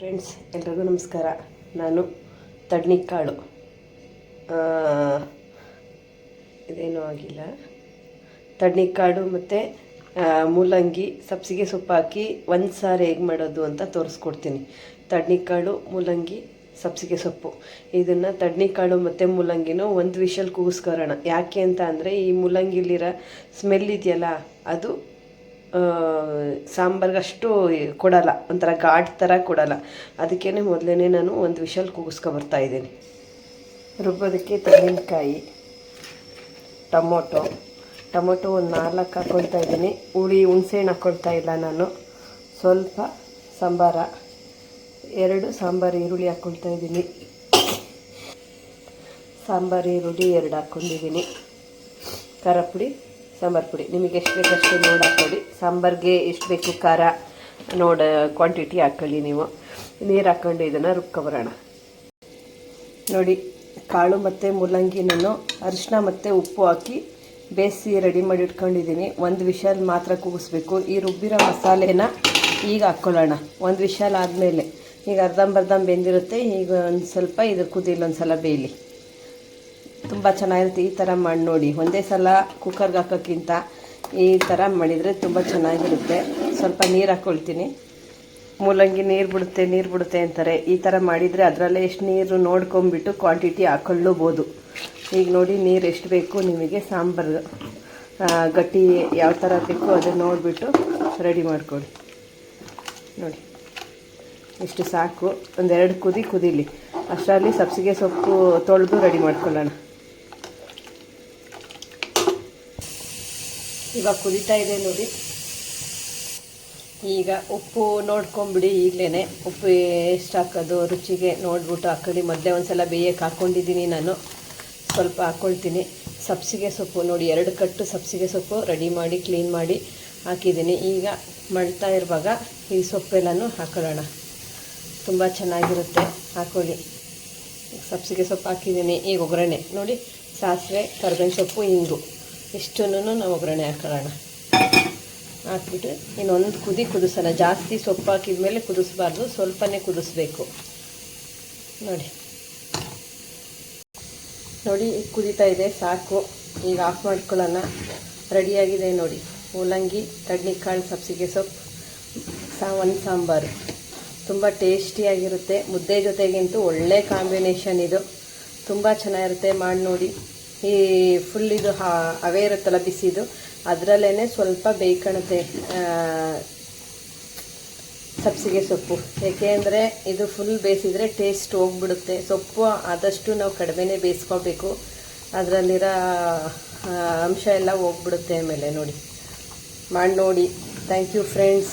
Friends ಎಲ್ರಿಗೂ ನಮಸ್ಕಾರ. ನಾನು ತಡ್ನಿಕಾಳು ಇದೇನೂ ಆಗಿಲ್ಲ. ತಡ್ನಿಕಾಳು ಮತ್ತು ಮೂಲಂಗಿ, ಸಬ್ಸಿಗೆ ಸೊಪ್ಪು ಹಾಕಿ ಒಂದು ಸಾರು ಹೇಗೆ ಮಾಡೋದು ಅಂತ ತೋರಿಸ್ಕೊಡ್ತೀನಿ. ತಡ್ನಿಕಾಳು ಮೂಲಂಗಿ, ಸಬ್ಸಿಗೆ ಸೊಪ್ಪು. ಇದನ್ನು ತಡ್ನಿಕಾಳು ಮತ್ತು ಮೂಲಂಗಿನೂ ಒಂದು ವಿಷಲ್ ಕೂಗಿಸ್ಕೊರೋಣ ಯಾಕೆ ಅಂತ ಅಂದರೆ ಈ ಮೂಲಂಗಿಲಿರೋ ಸ್ಮೆಲ್ ಇದೆಯಲ್ಲ, ಅದು ಸಾಂಬಾರ್ಗೆ ಅಷ್ಟು ಕೊಡಲ್ಲ, ಒಂಥರ ಘಾಟ್ ಥರ ಕೊಡಲ್ಲ. ಅದಕ್ಕೇ ಮೊದಲೇ ನಾನು ಒಂದು ವಿಷಲ್ ಇದ್ದೀನಿ. ರುಬ್ಬೋದಕ್ಕೆ ತೆಂಗಿನಕಾಯಿ, ಟೊಮೊಟೊ. ಟೊಮೊಟೊ ಒಂದು ನಾಲ್ಕು ಹಾಕ್ಕೊಳ್ತಾ ಇದ್ದೀನಿ. ಹುಳಿ ಹುಣಸೆಹಣ್ಣು ಹಾಕ್ಕೊಳ್ತಾ ಇಲ್ಲ ನಾನು. ಸ್ವಲ್ಪ ಸಾಂಬಾರ. ಎರಡು ಸಾಂಬಾರು ಈರುಳ್ಳಿ ಹಾಕ್ಕೊಳ್ತಾ ಇದ್ದೀನಿ. ಸಾಂಬಾರು, ಈರುಳ್ಳಿ ಎರಡು ಹಾಕ್ಕೊಂಡಿದ್ದೀನಿ ಖಾರ ಪುಡಿ. ಸಾಂಬಾರು ಪುಡಿ. ನಿಮಗೆ ಎಷ್ಟು ಬೇಕು ಅಷ್ಟು ನೋಡಿ ಹಾಕ್ಕೊಳ್ಳಿ ಸಾಂಬಾರಿಗೆ ಎಷ್ಟು ಬೇಕು ಖಾರ ನೋಡ ಕ್ವಾಂಟಿಟಿ ಹಾಕ್ಕೊಳ್ಳಿ ನೀವು. ನೀರು ಹಾಕ್ಕೊಂಡು ಇದನ್ನು ರುಬ್ಕೊಬರೋಣ ನೋಡಿ, ಕಾಳು ಮತ್ತು ಮೂಲಂಗಿನೂ ಅರಿಶಿನ ಮತ್ತು ಉಪ್ಪು ಹಾಕಿ ಬೇಯಿಸಿ ರೆಡಿ ಮಾಡಿ ಇಟ್ಕೊಂಡಿದ್ದೀನಿ. ಒಂದು ವಿಷಲ್ ಮಾತ್ರ ಕೂಗಿಸ್ಬೇಕು. ಈ ರುಬ್ಬಿರೋ ಮಸಾಲೆನ ಈಗ ಹಾಕ್ಕೊಳ್ಳೋಣ ಒಂದು ವಿಷಲ್ ಆದಮೇಲೆ. ಈಗ ಅರ್ಧಂಬರ್ಧಂ ಬೆಂದಿರುತ್ತೆ. ಈಗ ಒಂದು ಸ್ವಲ್ಪ ಇದು ಕುದಿಲ್ಲ ಒಂದು ಸಲ ಬೇಯಲಿ. ತುಂಬ ಚೆನ್ನಾಗಿರುತ್ತೆ. ಈ ಥರ ಮಾಡಿ ನೋಡಿ. ಒಂದೇ ಸಲ ಕುಕ್ಕರ್ಗೆ ಹಾಕೋಕ್ಕಿಂತ ಈ ಥರ ಮಾಡಿದರೆ ತುಂಬ ಚೆನ್ನಾಗಿರುತ್ತೆ. ಸ್ವಲ್ಪ ನೀರು ಹಾಕ್ಕೊಳ್ತೀನಿ ಮೂಲಂಗಿ ನೀರು ಬಿಡುತ್ತೆ ನೀರು ಬಿಡುತ್ತೆ ಅಂತಾರೆ. ಈ ಥರ ಮಾಡಿದರೆ ಅದರಲ್ಲೇ ಎಷ್ಟು ನೀರು ನೋಡ್ಕೊಂಬಿಟ್ಟು ಕ್ವಾಂಟಿಟಿ ಹಾಕೊಳ್ಳಬೋದು ಈಗ ನೋಡಿ ನೀರು ಎಷ್ಟು ಬೇಕು ನಿಮಗೆ. ಸಾಂಬಾರು ಗಟ್ಟಿ ಯಾವ ಥರ ಬೇಕು ಅದನ್ನು ನೋಡಿಬಿಟ್ಟು ರೆಡಿ ಮಾಡ್ಕೊಳ್ಳಿ. ನೋಡಿ. ಇಷ್ಟು ಸಾಕು. ಒಂದೆರಡು ಕುದಿ ಕುದೀಲಿ. ಅಷ್ಟರಲ್ಲಿ ಸಬ್ಸಿಗೆ ಸೊಪ್ಪು ತೊಳೆದು ರೆಡಿ ಮಾಡ್ಕೊಳ್ಳೋಣ. ಇವಾಗ ಕುದೀತಾ ಇದೆ ನೋಡಿ. ಈಗ ಉಪ್ಪು ನೋಡ್ಕೊಂಬಿಡಿ ಈಗಲೇ ಉಪ್ಪು ಎಷ್ಟು ಹಾಕೋದು, ರುಚಿಗೆ ನೋಡ್ಬಿಟ್ಟು ಹಾಕೊಳ್ಳಿ. ಮೊದಲೇ ಒಂದು ಸಲ ಬೇಯಕ್ಕೆ ಹಾಕ್ಕೊಂಡಿದ್ದೀನಿ ನಾನು. ಸ್ವಲ್ಪ ಹಾಕ್ಕೊಳ್ತೀನಿ ಸಬ್ಸಿಗೆ ಸೊಪ್ಪು ನೋಡಿ, ಎರಡು ಕಟ್ಟು ಸಬ್ಸಿಗೆ ಸೊಪ್ಪು ರೆಡಿ ಮಾಡಿ, ಕ್ಲೀನ್ ಮಾಡಿ ಹಾಕಿದ್ದೀನಿ. ಈಗ ಮಳ್ತಾ ಇರುವಾಗ ಈ ಸೊಪ್ಪೆಲ್ಲನೂ ಹಾಕೊಳ್ಳೋಣ. ತುಂಬ ಚೆನ್ನಾಗಿರುತ್ತೆ. ಹಾಕೊಳ್ಳಿ. ಸಬ್ಸಿಗೆ ಸೊಪ್ಪು ಹಾಕಿದ್ದೀನಿ. ಈಗ ಒಗ್ಗರಣೆ. ನೋಡಿ, ಸಾಸಿವೆ, ಕರ್ಬೇವಿನ ಸೊಪ್ಪು, ಇಂಗು. ಇಷ್ಟನ್ನು ನಾವು ಒಗ್ಗರಣೆ ಹಾಕೊಳ್ಳೋಣ. ಹಾಕ್ಬಿಟ್ಟು ಇನ್ನೊಂದು ಕುದಿ ಕುದಿಸೋಣ. ಜಾಸ್ತಿ ಸೊಪ್ಪು ಹಾಕಿದ ಮೇಲೆ ಕುದಿಸ್ಬಾರ್ದು. ಸ್ವಲ್ಪನೇ ಕುದಿಸ್ಬೇಕು. ನೋಡಿ. ನೋಡಿ, ಕುದೀತಾ ಇದೆ. ಸಾಕು. ಈಗ ಆಫ್ ಮಾಡ್ಕೊಳ್ಳೋಣ. ರೆಡಿಯಾಗಿದೆ ನೋಡಿ. ಮೂಲಂಗಿ ತಡ್ನಿಕಾಳು ಸಬ್ಸಿಗೆ ಸೊಪ್ಪು, ಸಾ, ಒಂದು ಸಾಂಬಾರು. ತುಂಬ ಟೇಸ್ಟಿಯಾಗಿರುತ್ತೆ ಮುದ್ದೆ ಜೊತೆಗಂತೂ ಒಳ್ಳೆ ಕಾಂಬಿನೇಷನ್ ಇದು. ತುಂಬ ಚೆನ್ನಾಗಿರುತ್ತೆ. ಮಾಡಿ ನೋಡಿ. ಈ ಫುಲ್ ಇದು ಅವೇ ಇರುತ್ತಲ್ಲ ಬಿಸಿದು. ಅದರಲ್ಲೇ ಸ್ವಲ್ಪ ಬೇಯ್ಕೊಳುತ್ತೆ ಸಬ್ಸಿಗೆ ಸೊಪ್ಪು. ಏಕೆಂದರೆ ಇದು ಫುಲ್ ಬೇಯಿಸಿದರೆ ಟೇಸ್ಟ್ ಹೋಗ್ಬಿಡುತ್ತೆ. ಸೊಪ್ಪು ಆದಷ್ಟು ನಾವು ಕಡಿಮೆನೇ ಬೇಯಿಸ್ಕೋಬೇಕು ಅದರಲ್ಲಿರೋ ಅಂಶ ಎಲ್ಲ ಹೋಗ್ಬಿಡುತ್ತೆ ಆಮೇಲೆ ನೋಡಿ. ಮಾಡಿ ನೋಡಿ. Thank you friends